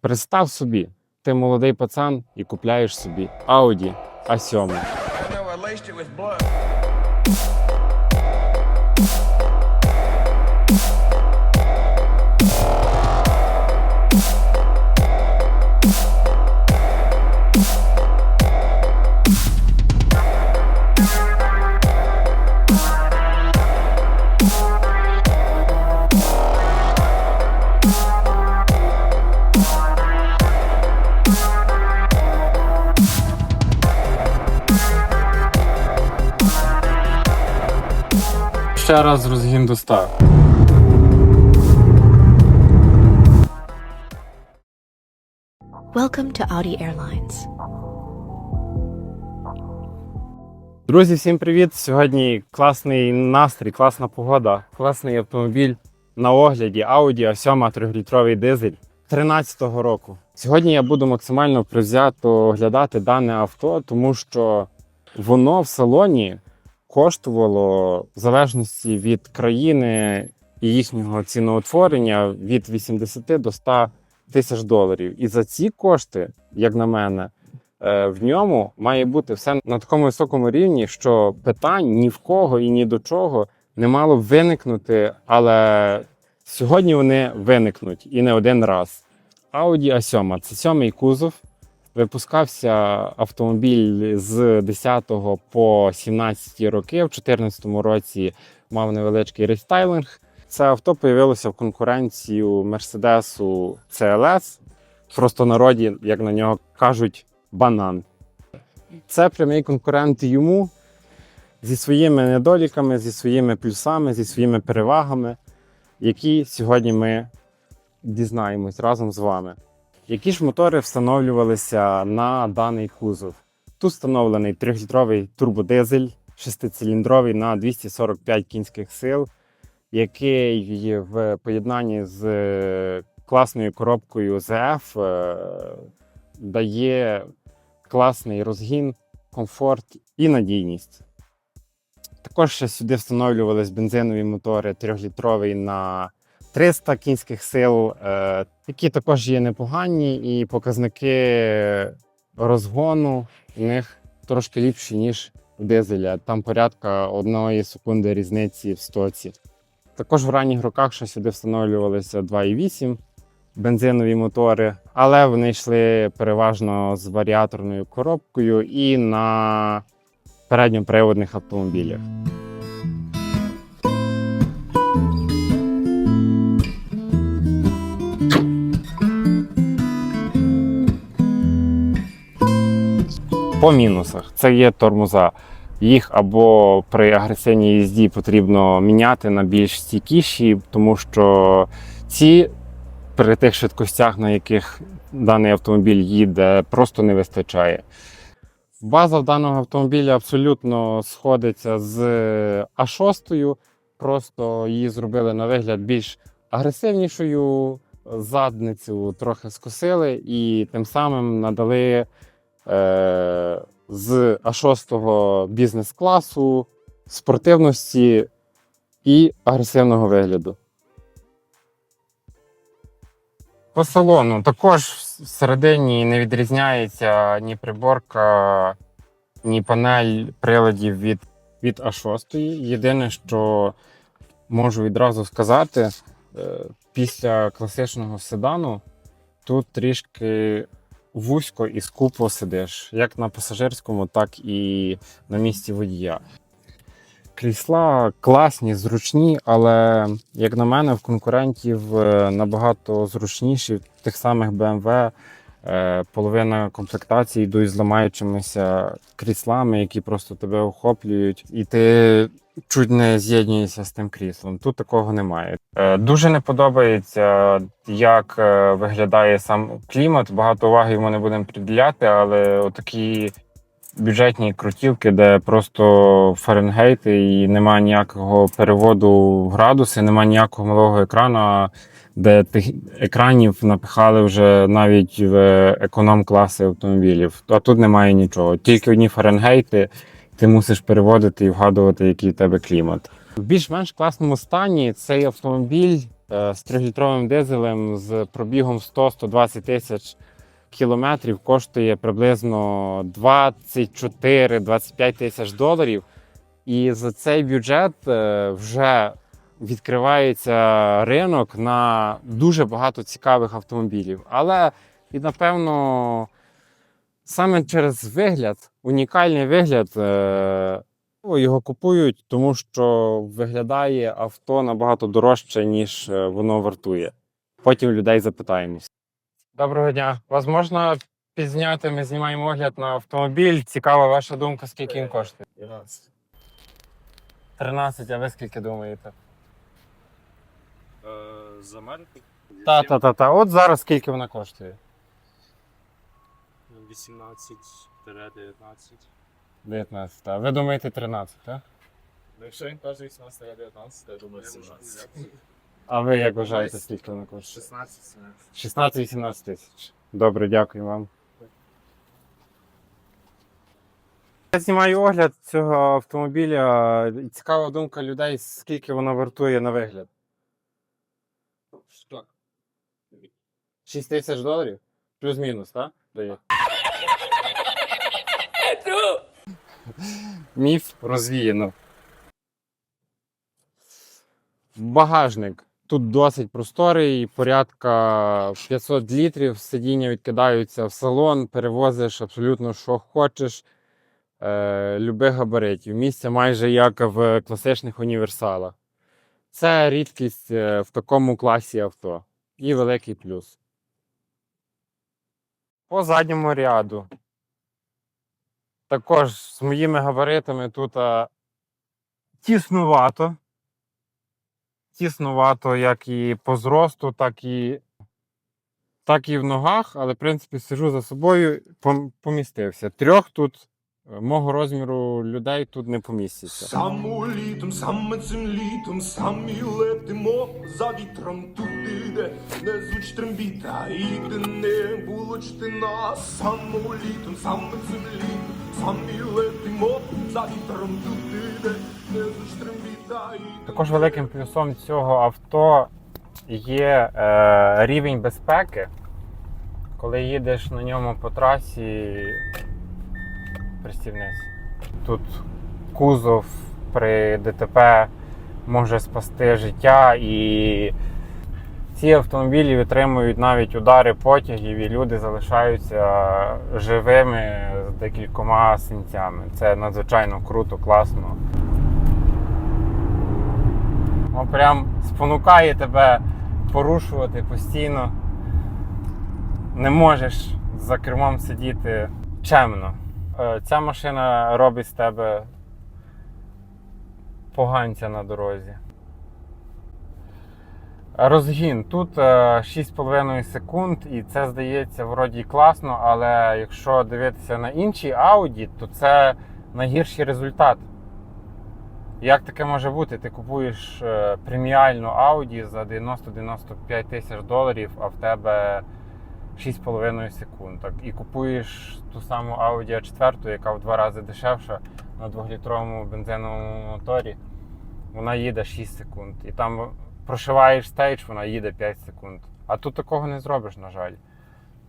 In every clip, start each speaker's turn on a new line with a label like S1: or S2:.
S1: Представ собі, ти молодий пацан і купляєш собі Audi
S2: a 7
S1: Ще раз розгін до 100.
S3: Welcome to Audi Airlines.
S1: Друзі, всім привіт! Сьогодні класний настрій, класна погода, класний автомобіль на огляді Audi A7 3-літровий дизель 13-го року. Сьогодні я буду максимально привзято оглядати дане авто, тому що воно в салоні коштувало в залежності від країни і їхнього ціноутворення від 80 до 100 тисяч доларів. І за ці кошти, як на мене, е, в ньому має бути все на такому високому рівні, що питань ні в кого і ні до чого не мало б виникнути, але сьогодні вони виникнуть і не один раз. Audi A7 це сьомий кузов. Випускався автомобіль з 10 по 17 роки. В 2014 році мав невеличкий рестайлинг. Це авто появилося в конкуренцію Мерседесу CLS. Просто народі, як на нього кажуть, банан. Це прямий конкурент йому зі своїми недоліками, зі своїми плюсами, зі своїми перевагами, які сьогодні ми дізнаємось разом з вами. Які ж мотори встановлювалися на даний кузов? Тут встановлений 3-літровий турбодизель, шестициліндровий на 245 кінських сил, який в поєднанні з е, класною коробкою ZF е, дає класний розгін, комфорт і надійність. Також ще сюди встановлювались бензинові мотори 3-літровий на 300 кінських сил, е, які також є непогані, і показники розгону в них трошки ліпші, ніж в дизеля. Там порядка одної секунди різниці в стоці. Також в ранніх роках ще сюди встановлювалися 2,8 бензинові мотори, але вони йшли переважно з варіаторною коробкою і на передньоприводних автомобілях. По мінусах це є тормоза. Їх або при агресивній їзді потрібно міняти на більш стійкіші, тому що ці при тих швидкостях, на яких даний автомобіль їде, просто не вистачає. База в даного автомобіля абсолютно сходиться з А6, просто її зробили на вигляд більш агресивнішою, задницю трохи скосили і тим самим надали з А6 бізнес-класу, спортивності і агресивного вигляду. По салону також всередині не відрізняється ні приборка, ні панель приладів від, від А6. Єдине, що можу відразу сказати, е, після класичного седану тут трішки вузько і скупо сидиш, як на пасажирському, так і на місці водія. Крісла класні, зручні, але, як на мене, в конкурентів е, набагато зручніші. Тих самих BMW половина комплектації йдуть з ламаючимися кріслами, які просто тебе охоплюють, і ти чуть не з'єднуєшся з тим кріслом. Тут такого немає. Е, Дуже не подобається, як е, виглядає сам клімат. Багато уваги йому не будемо приділяти, але отакі бюджетні крутівки, де просто Фаренгейти і немає ніякого переводу в градуси, немає ніякого малого екрану, де тих екранів напихали вже навіть в економ-класи автомобілів. А тут немає нічого. Тільки одні Фаренгейти, ти мусиш переводити і вгадувати, який в тебе клімат. В більш-менш класному стані цей автомобіль е, з 3-літровим дизелем з пробігом 100-120 тисяч кілометрів коштує приблизно 24-25 тисяч доларів. І за цей бюджет е, вже відкривається ринок на дуже багато цікавих автомобілів. Але і напевно саме через вигляд, унікальний вигляд, е, його купують, тому що виглядає авто набагато дорожче, ніж е, воно вартує. Потім людей запитаємось. Доброго дня. Вас можна пізняти? Ми знімаємо огляд на автомобіль. Цікава ваша думка, скільки він коштує?
S3: 11.
S1: 13, а ви скільки думаєте?
S3: Е, з Америки?
S1: Та, та, та, та. От зараз скільки вона коштує?
S3: 18-19.
S1: 19. А ви думаєте 13, так?
S3: Ну, якщо він каже 18, я 19, то я думаю 17.
S1: А ви як вважаєте, скільки вона коштує?
S3: 16,
S1: 16-18 тисяч. Добре, дякую вам. Я знімаю огляд цього автомобіля. Цікава думка людей, скільки воно вартує на вигляд.
S3: Так.
S1: 6 тисяч доларів? Плюс-мінус, так? Дає. Міф розвіяно. Багажник. Тут досить просторий, порядка 500 літрів. Сидіння відкидаються в салон, перевозиш абсолютно що хочеш. Е, любих габаритів. Місце майже як в класичних універсалах. Це рідкість е, в такому класі авто. І великий плюс. По задньому ряду. Також з моїми габаритами тут а, тіснувато. Тіснувато як і по зросту, так і, так і в ногах, але, в принципі, сижу за собою, пом- помістився. Трьох тут е, мого розміру людей тут не поміститься.
S4: Саме літом, саме цим літом, самі летимо за вітром туди, де не звуч трембіта, і де не було чти нас. Саме літом, саме цим літом, самі летимо за вітром туди, де не звуч трембіта,
S1: Також великим плюсом цього авто є е, рівень безпеки. Коли їдеш на ньому по трасі, пристібнись. Тут кузов при ДТП може спасти життя і ці автомобілі витримують навіть удари потягів і люди залишаються живими з декількома синцями. Це надзвичайно круто, класно. Воно прям спонукає тебе порушувати постійно. Не можеш за кермом сидіти чемно. Е, Ця машина робить з тебе поганця на дорозі. Розгін. Тут е, 6,5 секунд, і це здається вроді класно, але якщо дивитися на інші Audi, то це найгірший результат. Як таке може бути? Ти купуєш е, преміальну Audi за 90-95 тисяч доларів, а в тебе 6,5 секунд. Так, і купуєш ту саму Audi a 4, яка в два рази дешевша на 2-літровому бензиновому моторі. Вона їде 6 секунд. І там прошиваєш стейдж, вона їде 5 секунд. А тут такого не зробиш, на жаль.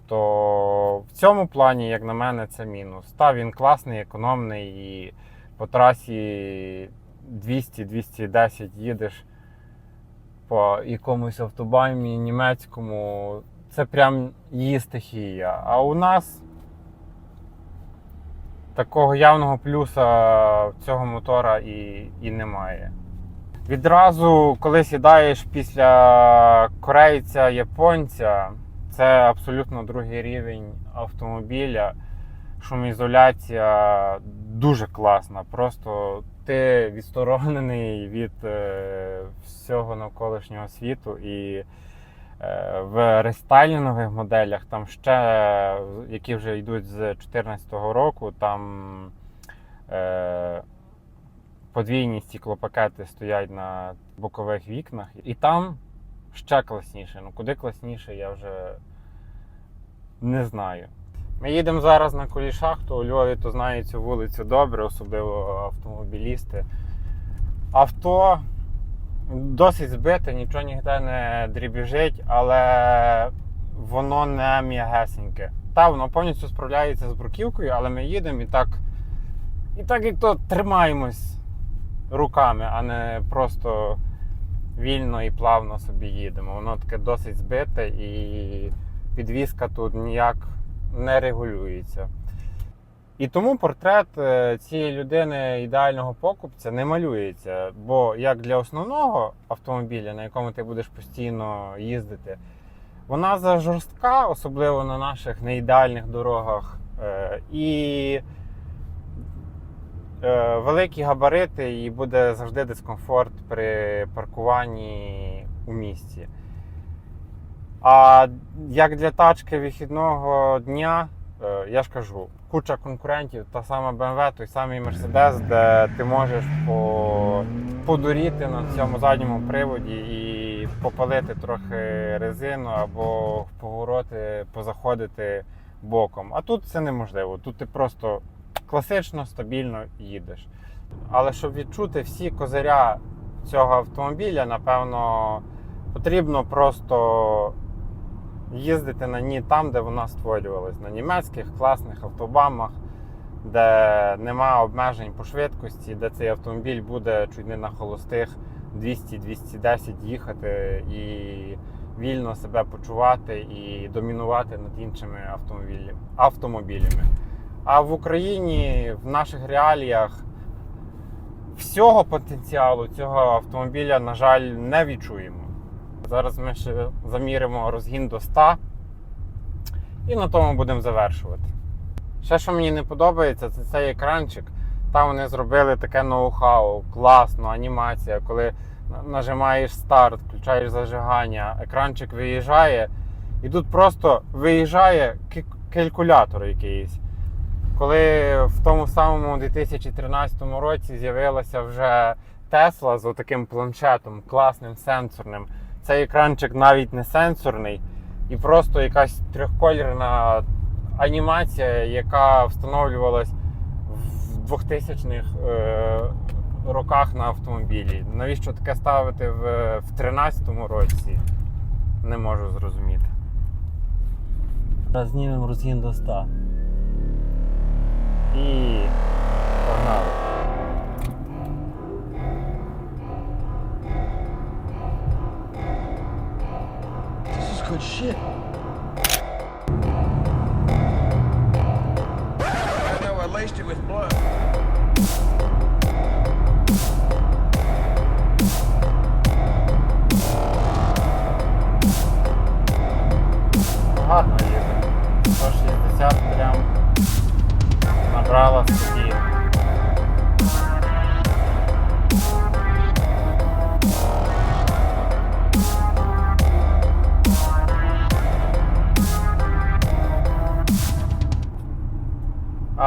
S1: То в цьому плані, як на мене, це мінус. Та він класний, економний і по трасі 200-210 їдеш по якомусь автобаймі німецькому. Це прям її стихія. А у нас такого явного плюса цього мотора і, і немає. Відразу, коли сідаєш після корейця, японця, це абсолютно другий рівень автомобіля. Шумоізоляція дуже класна. Просто ти відсторонений від е, всього навколишнього світу. І е, в рестайлінгових моделях, там ще, які вже йдуть з 2014 року, там е, подвійні стеклопакети стоять на бокових вікнах, і там ще класніше. Ну куди класніше, я вже не знаю. Ми їдемо зараз на Кулішах, то у Львові то знають цю вулицю добре, особливо автомобілісти. Авто Досить збите, нічого ніде не дрібіжить, але воно не м'ягесеньке. Та, воно повністю справляється з бруківкою, але ми їдемо і так, і так як то тримаємось руками, а не просто вільно і плавно собі їдемо. Воно таке досить збите і підвізка тут ніяк не регулюється. І тому портрет е, цієї людини ідеального покупця не малюється. Бо як для основного автомобіля, на якому ти будеш постійно їздити, вона зажорстка, особливо на наших неідеальних дорогах. Е, І е, великі габарити, і буде завжди дискомфорт при паркуванні у місті. А як для тачки вихідного дня, е, я ж кажу, куча конкурентів, та сама BMW, той самий Mercedes, де ти можеш по, подуріти на цьому задньому приводі і попалити трохи резину або в повороти позаходити боком. А тут це неможливо. Тут ти просто класично, стабільно їдеш. Але щоб відчути всі козиря цього автомобіля, напевно, потрібно просто їздити на ній там, де вона створювалась, на німецьких класних автобамах, де нема обмежень по швидкості, де цей автомобіль буде чуть не на холостих 200-210 їхати і вільно себе почувати і домінувати над іншими автомобілями. А в Україні в наших реаліях всього потенціалу цього автомобіля, на жаль, не відчуємо. Зараз ми ще заміримо розгін до 100 і на тому будемо завершувати. Ще, що мені не подобається, це цей екранчик. Там вони зробили таке ноу-хау, класно, анімація. Коли нажимаєш старт, включаєш зажигання, екранчик виїжджає, і тут просто виїжджає калькулятор якийсь. Коли в тому самому 2013 році з'явилася вже Тесла з таким планшетом, класним сенсорним. Цей екранчик навіть не сенсорний, і просто якась трьохкольорна анімація, яка встановлювалась в 2000-х е, роках на автомобілі. Навіщо таке ставити в 2013 році? Не можу зрозуміти. Зараз знімемо розгін до 100. І погнали.
S2: Good shit. I know, at least it was blood.
S1: Гарно їде. 160 прям набрала собі.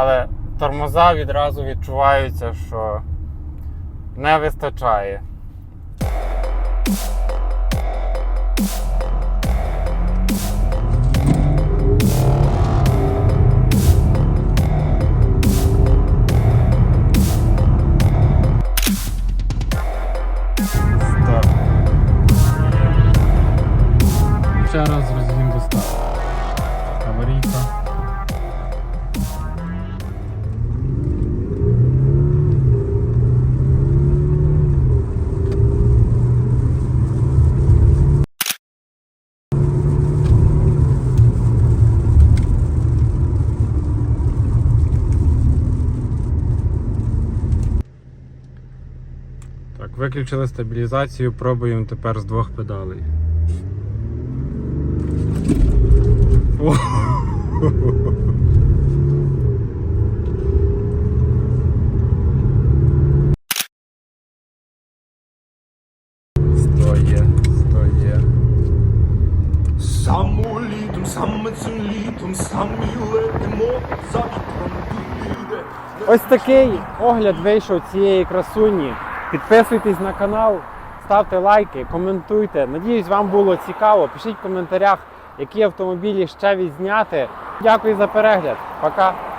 S1: Але тормоза відразу відчуваються, що не вистачає. Виключили стабілізацію, пробуємо тепер з двох педалей. О! Стоє, стоє.
S4: Самолітом, саме цим літом, самі летимо за вітром
S1: Ось такий огляд вийшов цієї красуні. Підписуйтесь на канал, ставте лайки, коментуйте. Надіюсь, вам було цікаво. Пишіть в коментарях, які автомобілі ще відзняти. Дякую за перегляд. Пока.